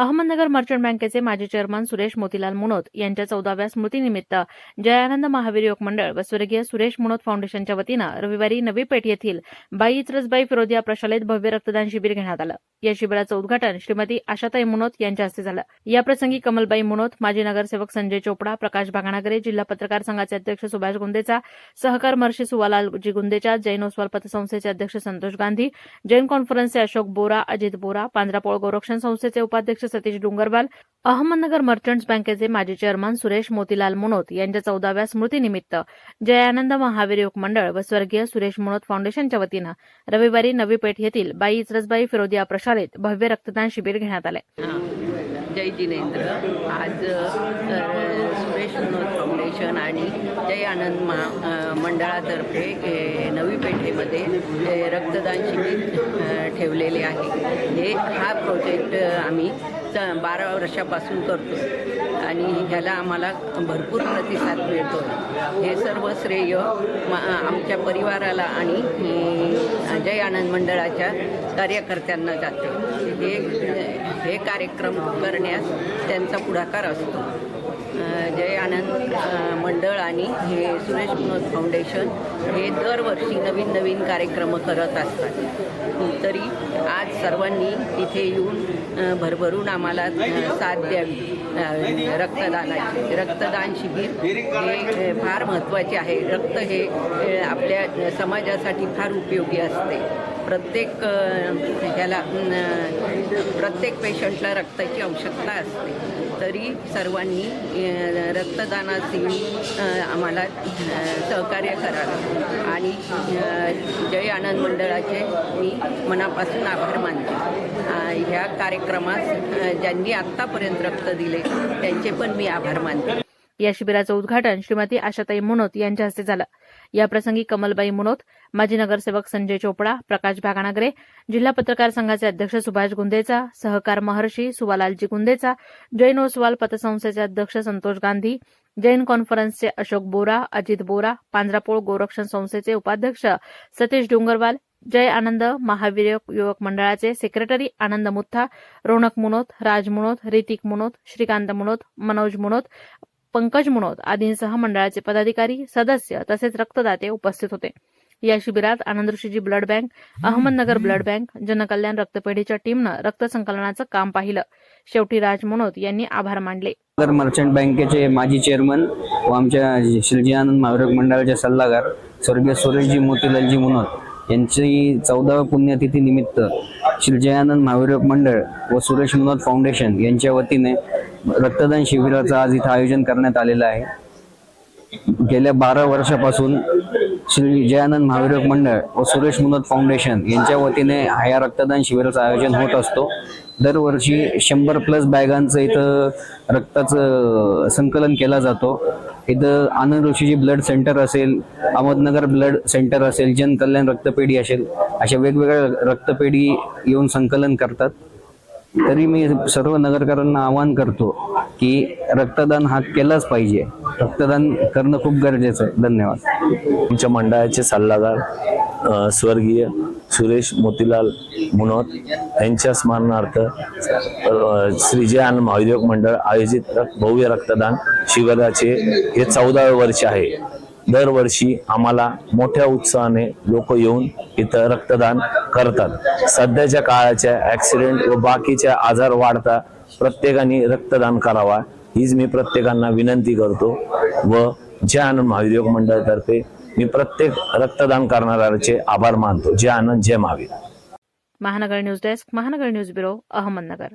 Ahmet merchant बँकेचे माजी chairman Suresh Motilal Munot यांच्या चौदाव्या स्मृतीनिमित्त जयानंद महावीर योग मंडळ व स्वर्गीय सुरेश मुनोत फाउंडेशनच्या वतीनं रविवारी नवी पेठ येथील बाई इत्रसबाई फिरोदिया प्रशालेत भव्य रक्तदान शिबिर घेण्यात आलं. या शिबिराचं उद्घाटन श्रीमती आशाताई मुनोत यांच्या हस्ते झालं. याप्रसंगी कमलबाई मुनोत माजी नगरसेवक संजय चोपडा प्रकाश भागणागरे जिल्हा पत्रकार संघाचे अध्यक्ष सुभाष गुंदेचा सहकार महर्षी सुवालालजी गुंदेचा जैन ओस्वाल पतसंस्थेचे अध्यक्ष संतोष गांधी जैन कॉन्फरन्सचे अशोक बोरा अजित बोरा पांढरापोळ गोरक्षण संस्थेचे उपाध्यक्ष सतीश डोंगरवाल अहमदनगर मर्चंट्स बँकेचे माजी चेअरमन सुरेश मोतीलाल मुनोत यांच्या चौदाव्या स्मृतीनिमित्त जयानंद महावीर योग मंडळ व स्वर्गीय सुरेश मुनोत फाउंडेशनच्या वतीनं रविवारी नवी पेठ येथील बाई इचरसबाई फिरोदिया प्रशालेत भव्य रक्तदान शिबिर घेण्यात आले. जय जिनेंद्र. आज सुरेश विनोद फाउंडेशन आणि जय आनंद मा मंडळातर्फे नवी पेठेमध्ये रक्तदान शिबिर ठेवलेले आहे. हे हा प्रोजेक्ट आम्ही बारा वर्षापासून करतो. आणि ह्याला आम्हाला भरपूर प्रतिसाद मिळतो. हे सर्व श्रेय मा आमच्या परिवाराला आणि जय आनंद मंडळाच्या कार्यकर्त्यांना जाते. हे हे कार्यक्रम करण्यास त्यांचा पुढाकार असतो. जय आनंद मंडळ आणि हे सुरेश विनोद फाउंडेशन हे दरवर्षी नवीन नवीन कार्यक्रम करत असतात. तरी आज सर्वांनी इथे येऊन भरभरून भरभरून आम्हाला साथ द्यावी रक्तदानाची रक्तदान शिबिर हे फार महत्त्वाचे आहे. रक्त हे आपल्या समाजासाठी फार उपयोगी असते. प्रत्येक ह्याला प्रत्येक पेशंटला रक्ताची आवश्यकता असते. तरी सर्वांनी अ, आम्हाला सहकार्य करावे. आणि जय आनंद मंडळाचे मी मनापासून आभार मानते. ह्या कार्यक्रमास ज्यांनी आत्तापर्यंत रक्त दिले त्यांचे पण मी आभार मानते. या शिबिराचं उद्घाटन श्रीमती आशाताई मुनोत यांच्या हस्ते झालं. याप्रसंगी कमलबाई मुनोत माजी नगरसेवक संजय चोपडा प्रकाश भागानागरे जिल्हा पत्रकार संघाचे अध्यक्ष सुभाष गुंदेचा सहकार महर्षी सुवालालजी गुंदेचा जैन ओसवाल पतसंस्थेचे अध्यक्ष संतोष गांधी जैन कॉन्फरन्सचे अशोक बोरा अजित बोरा पांजरापोळ गोरक्षण संस्थेचे उपाध्यक्ष सतीश डोंगरवाल जय आनंद महावीर युवक मंडळाचे सेक्रेटरी आनंद मुथा रोनक मुनोत राज मुनोत ऋतिक मुनोत श्रीकांत मुनोत मनोज मुनोत पंकज मुनोत आदींसह मंडळाचे पदाधिकारी सदस्य तसेच रक्तदाते उपस्थित होते. या शिबिरात Anandrishiji blood bank Ahmednagar blood bank Jankalyan रक्तपेढीच्या टीमनं रक्त संकलनाचं काम पाहिलं. शेवटी राज मनोद यांनी आभार मानले. नगर मर्चंट बँकेचे माजी चेअरमन व आमच्या शिलजीआनंद महाविरक मंडळाचे सल्लागार स्वर्गीय सुरेशजी मोतीलालजी मुनोत यांची चौदाव्या पुण्यतिथी निमित्त शिलजयानंद महाविरक मंडळ व सुरेश मुनोत फाउंडेशन यांच्या वतीने रक्तदान शिबिराचं आज इथं आयोजन करण्यात आलेलं आहे. गेल्या बारा वर्षापासून श्री जयानंद महाविरोग मंडळ व सुरेश मुनत फाउंडेशन यांच्या वतीने ह्या रक्तदान शिबिराचं आयोजन होत असतो. दरवर्षी शंभर प्लस बॅगांचं इथं रक्ताचं संकलन केला जातो. इथं आनंद ऋषीजी ब्लड सेंटर असेल अहमदनगर ब्लड सेंटर असेल जनकल्याण रक्तपेढी असेल अशा वेगवेगळ्या रक्तपेढी येऊन संकलन करतात. तरी मी सर्व नगरकरांना आवाहन करतो की रक्तदान हा केलाच पाहिजे. रक्तदान करणं खूप गरजेचं आहे. धन्यवाद. आमच्या मंडळाचे सल्लागार स्वर्गीय सुरेश मोतीलाल मुनोत यांच्या स्मरणार्थ श्रीजय आणि आनंद महाविद्योग मंडळ आयोजित भव्य रक्तदान शिबिराचे हे चौदावे वर्ष आहे. दरवर्षी आम्हाला मोठ्या उत्साहाने लोक येऊन इथं रक्तदान करतात. सध्याच्या काळाच्या ऍक्सिडेंट व बाकीच्या आजार वाढता प्रत्येकाने रक्तदान करावा हीच मी प्रत्येकांना विनंती करतो. व जय आनंद महाविद्योग मंडळातर्फे मी प्रत्येक रक्तदान करणाऱ्याचे आभार मानतो. जय आनंद जय Mahavir. Mahanagar news desk Mahanagar news bureau Ahmednagar.